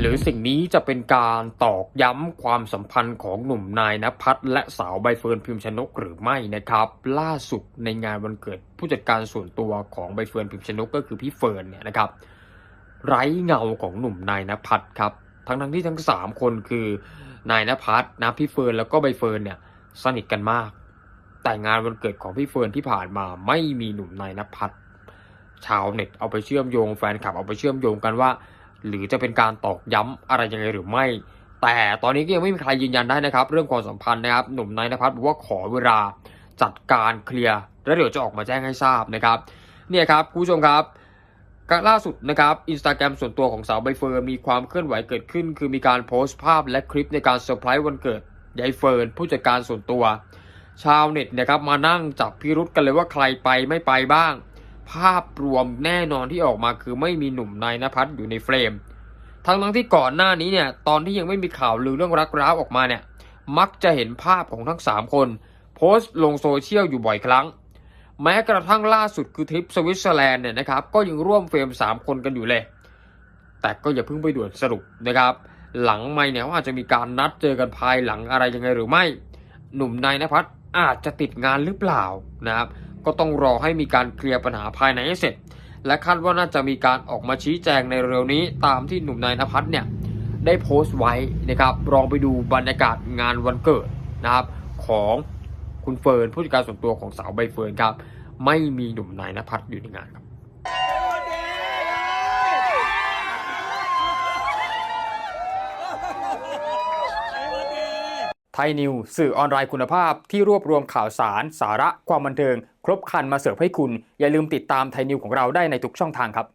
หรือสิ่งนี้จะเป็นการตอกย้ำความสัมพันธ์ของหนุ่มนายนภัสและสาวใบเฟิร์นพิมชนกหรือไม่นะครับ ล่าสุดในงานวันเกิดผู้จัดการส่วนตัวของใบเฟิร์นพิมชนกก็คือพี่เฟิร์นเนี่ยนะครับ ไร้เงาของหนุ่มนายนภัสครับทั้งทั้งๆที่ทั้งสามคนคือนายนภัสนะพี่เฟิร์นแล้วก็ใบเฟิร์นเนี่ยสนิทกันมาก แต่งานวันเกิดของพี่เฟิร์นที่ผ่านมาไม่มีหนุ่มนายนภัสชาวเน็ตเอาไปเชื่อมโยงแฟนคลับเอาไปเชื่อมโยงกันว่า หรือจะเป็นการตอกย้ำอะไรยังไงหรือไม่ แต่ตอนนี้ก็ยังไม่มีใครยืนยันได้นะครับ เรื่องความสัมพันธ์นะครับ หนุ่มนายนภัสบอกว่าขอเวลาจัดการเคลียร์แล้วเดี๋ยวจะออกมาแจ้งให้ทราบนะครับเนี่ยครับคุณผู้ชมครับล่าสุดนะครับอินสตาแกรมส่วนตัวของสาวใบเฟิร์นมีความเคลื่อนไหวเกิดขึ้น คือมีการโพสต์ภาพและคลิปในการเซอร์ไพรส์วันเกิดยายเฟิร์นผู้จัดการส่วนตัว ชาวเน็ตนะครับมานั่งจับพิรุษกันเลยว่าใครไปไม่ไปบ้าง ภาพรวมแน่นอนที่ออกมาคือไม่มีหนุ่มนายนภัสอยู่ในเฟรม ทั้งทั้งที่ก่อนหน้านี้เนี่ยตอนที่ยังไม่มีข่าวลือเรื่องรักร้าวออกมาเนี่ยมักจะเห็นภาพของทั้ง 3 คน โพสต์ลงโซเชียลอยู่บ่อยครั้ง แม้กระทั่งล่าสุดคือทริปสวิตเซอร์แลนด์เนี่ยนะครับก็ยังร่วมเฟรม 3 คนกันอยู่เลย แต่ก็อย่าเพิ่งไปด่วนสรุปนะครับ หลังไม่เนี่ยว่าอาจจะมีการนัดเจอกันภายหลังอะไรยังไงหรือไม่ หนุ่มนายนภัสอาจจะติดงานหรือเปล่านะครับ ก็ต้องรอให้มีการเคลียร์ปัญหาภายในให้เสร็จ และคาดว่าน่าจะมีการออกมาชี้แจงในเร็วนี้ตามที่หนุ่มนายนภัสเนี่ยได้โพสต์ไว้นะครับลองไปดูบรรยากาศงานวันเกิดนะครับของคุณเฟิร์นผู้จัดการส่วนตัวของสาวใบเฟิร์นครับ ไม่มีหนุ่มนายนภัสอยู่ในงานครับไทยนิว สื่อออนไลน์คุณภาพที่รวบรวมข่าวสาร สาระความบันเทิง รบคันมาเสิร์ฟให้คุณ อย่าลืมติดตามไทยนิวของเราได้ในทุกช่องทางครับ